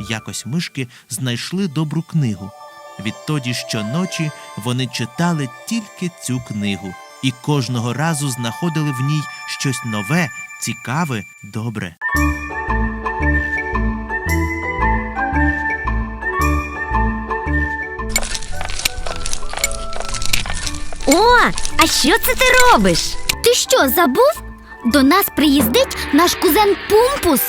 Якось мишки знайшли добру книгу. Відтоді щоночі вони читали тільки цю книгу і кожного разу знаходили в ній щось нове, цікаве, добре. О, а що це ти робиш? Ти що, забув? До нас приїздить наш кузен Пумпус.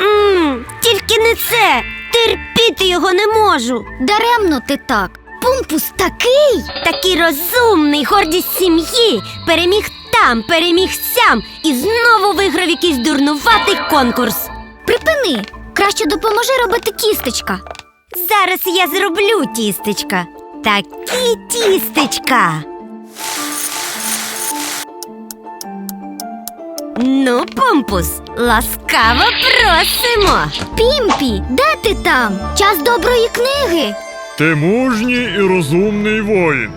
Мм, тільки не це. Терпіти його не можу. Даремно ти так. Пумпус такий. Такий розумний, гордість сім'ї. Переміг там, переміг сям і знову виграв якийсь дурнуватий конкурс. Припини. Краще допоможи робити тістечка. Зараз я зроблю тістечка. Такі тістечка. Ну, Помпус, ласкаво просимо. Пімпі, де ти там? Час доброї книги. Ти мужній і розумний воїн.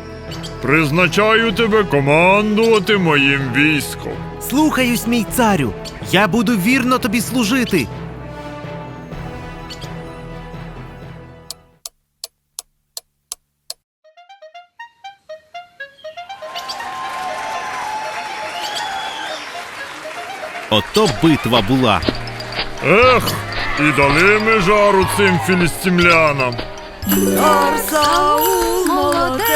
Призначаю тебе командувати моїм військом. Слухаюсь, мій царю. Я буду вірно тобі служити. Ото битва була. Ех, і дали ми жару цим філістимлянам. Саул молодець,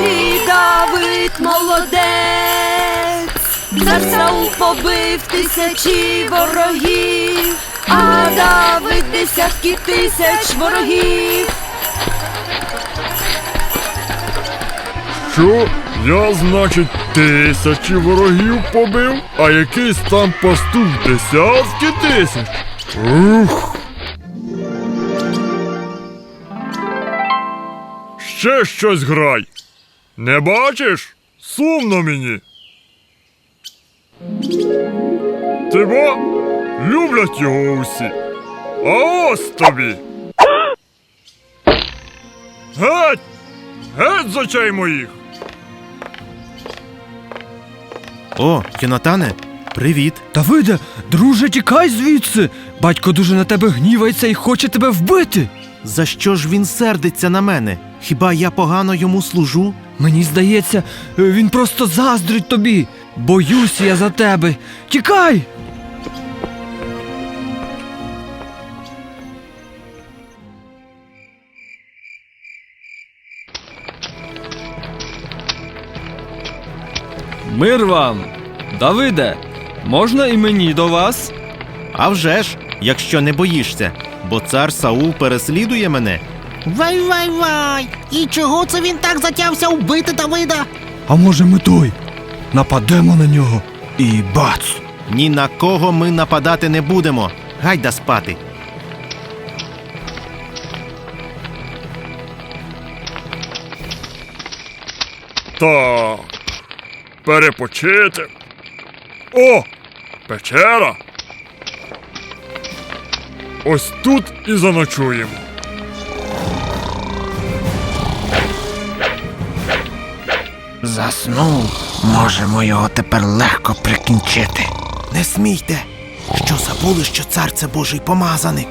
і Давид молодець, Цар Саул побив тисячі ворогів, а Давид десятки тисяч ворогів. Що? Я, значить, тисячі ворогів побив, а якийсь там пастух десятки тисяч. Ух. Ще щось грай. Не бачиш? Сумно мені. Ти люблять його усі. А ось тобі. Геть! Геть з очей моїх! О, Йонатане, привіт. Давиде, друже, тікай звідси. Батько дуже на тебе гнівається і хоче тебе вбити. За що ж він сердиться на мене? Хіба я погано йому служу? Мені здається, е, він просто заздрить тобі. Боюсь я за тебе. Тікай! Мир вам! Давиде, можна і мені до вас? А вже ж, якщо не боїшся, бо цар Саул переслідує мене. Вай вай вай! І чого це він так затявся вбити Давида? А може ми той? Нападемо на нього і бац! Ні на кого ми нападати не будемо. Гайда спати. Так. Перепочити. О! Печера. Ось тут і заночуємо. Заснув. Можемо його тепер легко прикінчити. Не смійте, що забули, що цар це Божий помазаник.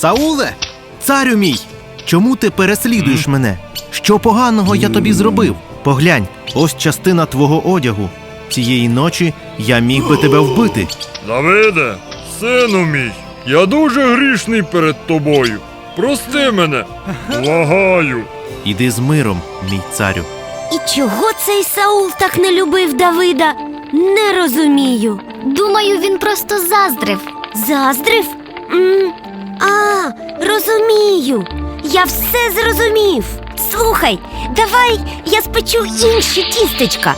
Сауле, царю мій, чому ти переслідуєш мене? Що поганого я тобі зробив? Поглянь, ось частина твого одягу. Цієї ночі я міг би тебе вбити. Давиде, сину мій, я дуже грішний перед тобою. Прости мене. Благаю. Іди з миром, мій царю. І чого цей Саул так не любив Давида? Не розумію. Думаю, він просто заздрив. Заздрив? м а, розумію. Я все зрозумів. Слухай, давай я спечу інші тістечка.